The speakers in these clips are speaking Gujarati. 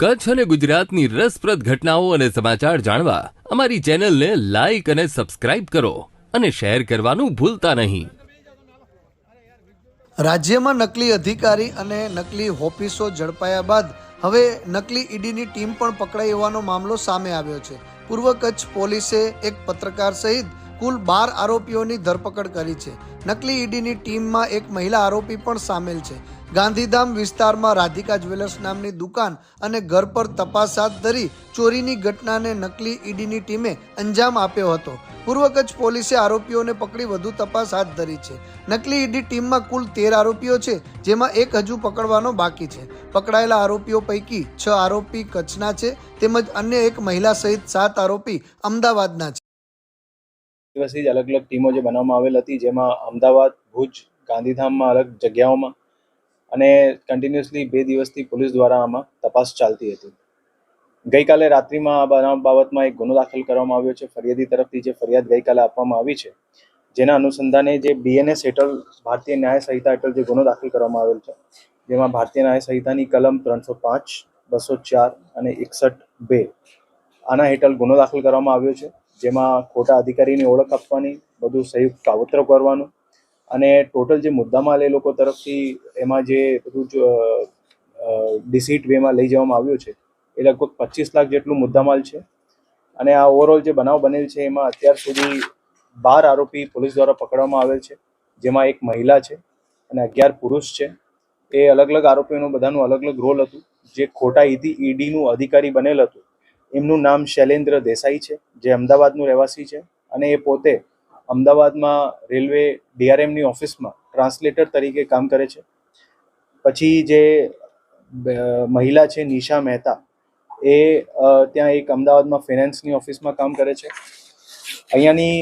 કચ્છ અને ગુજરાતની રસપ્રદ ઘટનાઓ અને સમાચાર જાણવા અમારી ચેનલને લાઈક અને સબસ્ક્રાઇબ કરો અને શેર કરવાનું ભૂલતા નહીં. રાજ્યમાં નકલી અધિકારી અને નકલી ઓફિસો ઝડપાયા બાદ હવે નકલી ઈડીની ટીમ પણ પકડાઈ હોવાનો મામલો સામે આવ્યો છે. પૂર્વ કચ્છ પોલીસે એક પત્રકાર સહિત કુલ બાર આરોપીઓની ધરપકડ કરી છે. નકલી ઈડીની ટીમમાં એક મહિલા આરોપી પણ સામેલ છે. ગાંધીધામ વિસ્તારમાં રાધિકા જ્વેલર્સ નામની દુકાન અને ઘર પર તપાસ હાથ ધરી ચોરીની ઘટનાને નકલી ઈડીની ટીમે અંજામ આપ્યો હતો. પૂર્વ કચ્છ પોલીસે આરોપીઓને પકડી વધુ તપાસ હાથ ધરી છે. નકલી ઈડી ટીમમાં કુલ તેર આરોપીઓ છે, જેમાં એક હજુ પકડવાનો બાકી છે. પકડાયેલા આરોપીઓ પૈકી છ આરોપી કચ્છના છે, તેમજ અન્ય એક મહિલા સહિત સાત આરોપી અમદાવાદના છે. દિવસથી જ અલગ અલગ ટીમો જે બનાવવામાં આવેલ હતી, જેમાં અમદાવાદ, ભુજ, ગાંધીધામમાં અલગ જગ્યાઓમાં અને કન્ટિન્યુઅસલી બે દિવસથી પોલીસ દ્વારા આમાં તપાસ ચાલતી હતી. ગઈકાલે રાત્રિમાં આ બનાવ બાબતમાં એક ગુનો દાખલ કરવામાં આવ્યો છે. ફરિયાદી તરફથી જે ફરિયાદ ગઈકાલે આપવામાં આવી છે, જેના અનુસંધાને જે બીએનએસ હેઠળ ભારતીય ન્યાય સંહિતા હેઠળ જે ગુનો દાખલ કરવામાં આવેલ છે, જેમાં ભારતીય ન્યાય સંહિતાની કલમ ત્રણસો પાંચ, બસો ચાર અને એકસઠ બે આના હેઠળ ગુનો દાખલ કરવામાં આવ્યો છે. જેમાં ખોટા અધિકારીની ઓળખ આપવાની, બધું સંયુક્ત કાવતરો કરવાનું અને ટોટલ જે મુદ્દામાલ એ લોકો તરફથી એમાં જે બધું જ ડિસીટ વેમાં લઈ જવામાં આવ્યું છે, એ લગભગ પચીસ લાખ જેટલું મુદ્દામાલ છે. અને આ ઓવરઓલ જે બનાવ બનેલ છે, એમાં અત્યાર સુધી બાર આરોપી પોલીસ દ્વારા પકડવામાં આવેલ છે, જેમાં એક મહિલા છે અને અગિયાર પુરુષ છે. એ અલગ અલગ આરોપીઓનું બધાનું અલગ અલગ રોલ હતું. જે ખોટા ઈડી ઈડીનું અધિકારી બનેલ હતું. એમનું નામ શૈલેન્દ્ર દેસાઈ છે, જે અમદાવાદનું રહેવાસી છે અને એ પોતે અમદાવાદમાં રેલવે ડીઆરએમની ઓફિસમાં ટ્રાન્સલેટર તરીકે કામ કરે છે. પછી જે મહિલા છે નિશા મહેતા, એ ત્યાં એક અમદાવાદમાં ફિનાન્સની ઓફિસમાં કામ કરે છે. અહીંયાની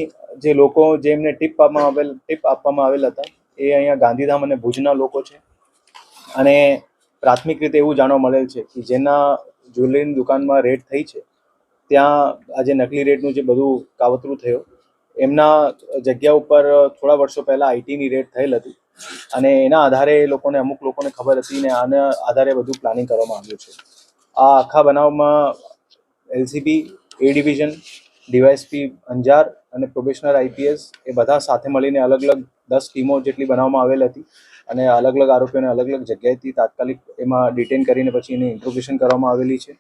જે લોકો જેમને ટીપ આપવામાં આવેલ, ટીપ આપવામાં આવેલ હતા, એ અહીંયા ગાંધીધામ અને ભુજના લોકો છે. અને પ્રાથમિક રીતે એવું જાણવા મળેલ છે કે જેના જ્વેલરીની દુકાનમાં રેડ થઈ છે, ત્યાં આજે નકલી રેટનું જે બધું કાવતરું થયું, એમના જગ્યા ઉપર થોડા વર્ષો પહેલાં આઈટીની રેડ થયેલ હતી અને એના આધારે એ લોકોને, અમુક લોકોને ખબર હતી ને આના આધારે બધું પ્લાનિંગ કરવામાં આવ્યું છે. આ આખા બનાવમાં LCB, A division DYSP Anjar અને પ્રોબેશનર આઈપીએસ એ બધા સાથે મળીને અલગ અલગ દસ ટીમો જેટલી બનાવવામાં આવેલ હતી અને અલગ અલગ આરોપીઓને અલગ અલગ જગ્યાએથી તાત્કાલિક એમાં ડિટેન કરીને પછી એની ઇન્ટ્રોગેશન કરવામાં આવેલી છે.